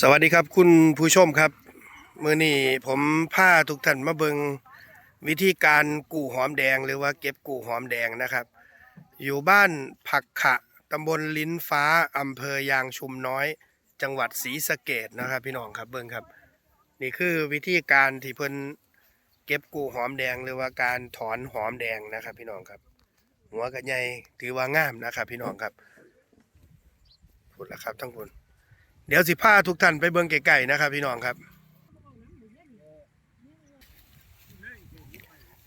สวัสดีครับคุณผู้ชมครับเมื่อนี้ผมพาทุกท่านมาเบิงวิธีการกู่หอมแดงหรือว่าเก็บกู่หอมแดงนะครับ อยู่บ้านผักขะตำบลลิ้นฟ้าอำเภอยางชุมน้อย จังหวัดศรีสะเกดนะครับ พี่น้องครับเบิงครับ นี่คือวิธีการที่เพิ่นเก็บกู่หอมแดงหรือว่าการถอนหอมแดงนะครับ พี่น้องครับ หัวกับใหญ่ถือว่างามนะครับ พี่น้องครับ พูดแล้วครับทั้งคนเดี๋ยวสิพาทุกท่านไปเบิ่งไก่ๆนะครับ พี่น้องครับ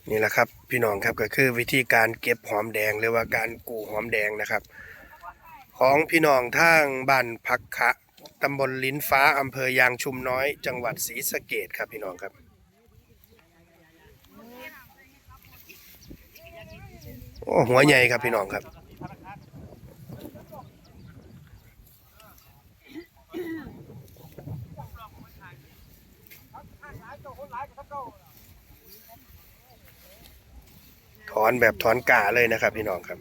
นี่แหละครับพี่น้องครับก็คือวิธีการเก็บหอมแดงหรือว่าการกู่หอมแดงนะครับ ของพี่น้องทางบ้านพักขะตำบลลิ้นฟ้าอำเภอยางชุมน้อย จังหวัดศรีสะเกดครับพี่น้องครับโอ้หัวใหญ่ครับพี่น้องครับ ถอนแบบถอนกาเลยนะครับ พี่น้องครับ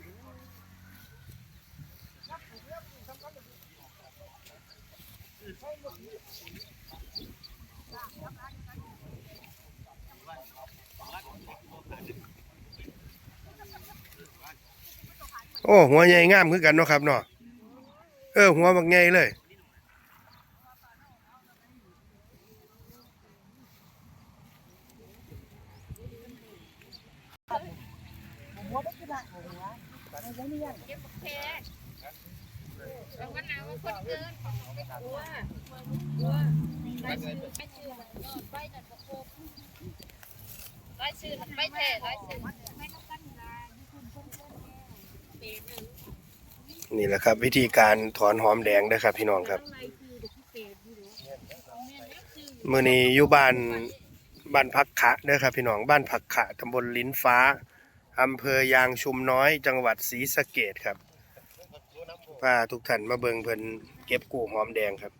โอ้ หัวใหญ่งามคือกันเนาะครับเนาะเออ หัวบักใหญ่เลย แล้วก็น้ำมันคนเกินไม่กลัวกลัวไล่ชื่อไล่ชื่อมันยอดไปนั่นก็ครบไล่ชื่อมันไปแท้ไล่ชื่อไม่ต้องกันนะยี่คุณเพิ่มเพิ่มเปรหนึ่งนี่แหละครับวิธีการถอนหอมแดงนะครับ พี่น้องครับเมื่อนี้อยู่บ้านบ้านพักขะเด้อครับพี่น้องบ้านผักขะตำบลลิ้นฟ้า อำเภอยางชุมน้อยจังหวัดศรีสะเกดครับพาทุกท่านมาเบิ่งเพิ่นเก็บกู้หอมแดงครับ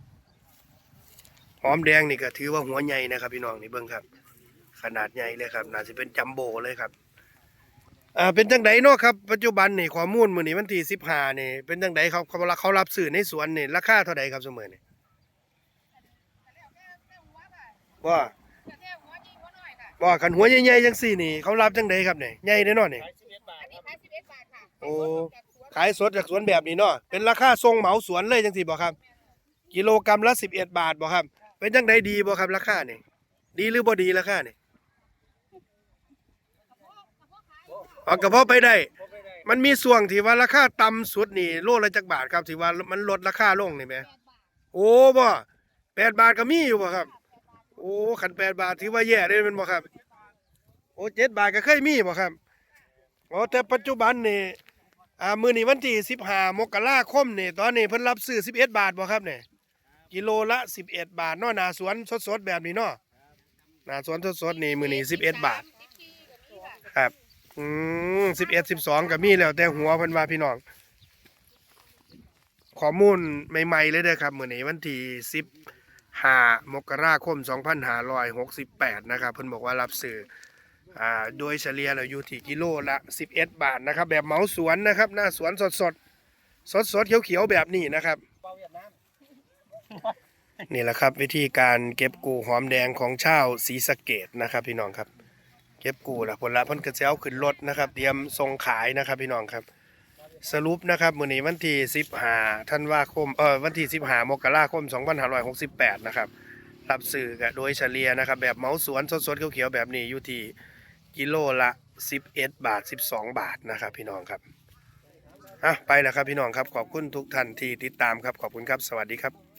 หอมแดงนี่ก็ถือว่าหัวใหญ่นะครับ พี่น้องนี่เบิ่งครับ ขนาดใหญ่เลยครับน่าจะเป็นจัมโบ้เลยครับอ่าเป็นจังไดเนาะครับปัจจุบันนี่ข้อมูลมื้อนี้วันที่15นี่เป็นจังไดครับเขาเขารับซื้อในสวนนี่ราคาเท่าใดครับเสมอนี่ว่าแค่หัวดี หัวหน่อยค่ะว่ากันหัวใหญ่ๆจังสี่นี่ เขารับจังไดครับเนี่ยใหญ่แน่นอนนี่อันนี้ขายสิบเอ็ดบาทค่ะโอ้ ขายสดจากสวนแบบนี้เนาะเป็นราคาทรงเหมาสวนเลยจังสี่บ่ครับ กิโลกรัมละ 11 บาทบ่ครับ เป็นจังไดดีบ่ครับราคานี่ดีหรือบ่ดีราคานี่เอากระเพาะไปได้มันมีส่วงที่ว่าราคาต่ำสุดนี่โลละจักบาทครับที่ว่ามันลดราคาลงนี่แหมโอ้บ่แปดบาทก็มีอยู่บ่ครับโอ้ขันแปดบาทถือว่าแย่เลยแมันบ่ครับ โอ้เจ็ดบาทก็เคยมีบ่ครับโอ้แต่ปัจจุบันนี่อ่ามือนี้วันที่15มกราคมนี่ตอนนี้เพิ่นรับซื้อ11บเอ็ดบาทบ่ครับเนี่ยกิโลละ11บเอ็ดบาทเนาะหนาสวนสดๆแบบนี้เนาะหนาสวนสดๆนี่มือนี้11บาทครับอืม11 12ก็มีแล้วแต่หัวเพิ่นว่าพี่น้องข้อมูลใหม่ๆเลยเด้อครับมือนี้วันที่สิบ 15มกราคม 2568 นะครับเพิ่นบอกว่ารับซื้ออ่าโดยเฉลี่ยแล้วอยู่ที่กิโลละ 11 บาทนะครับ แบบเหมาสวนนะครับ หน้าสวนสดสดสดสดๆเขียวๆแบบนี้นะครับ นี่แหละครับวิธีการเก็บกูหอมแดงของชาวศรีสะเกดนะครับ พี่น้องครับ เก็บกูละผลละเพิ่นกระเจ้าขึ้นรถนะครับ เตรียมส่งขายนะครับ พี่น้องครับ สรุปนะครับมื้อนี้วันที่15ธันวาคมเออวันที่15มกราคม 2568 นะครับรับสื่อกโดยเฉลี่ยนะครับ แบบเมาสวนสดๆเขียวๆแบบนี้อยู่ที่กิโลละ 11 บาท 12 บาทนะครับ พี่น้องครับอะไปแล้วครับพี่น้องครับขอบคุณทุกท่านที่ติดตามครับขอบคุณครับ สวัสดีครับ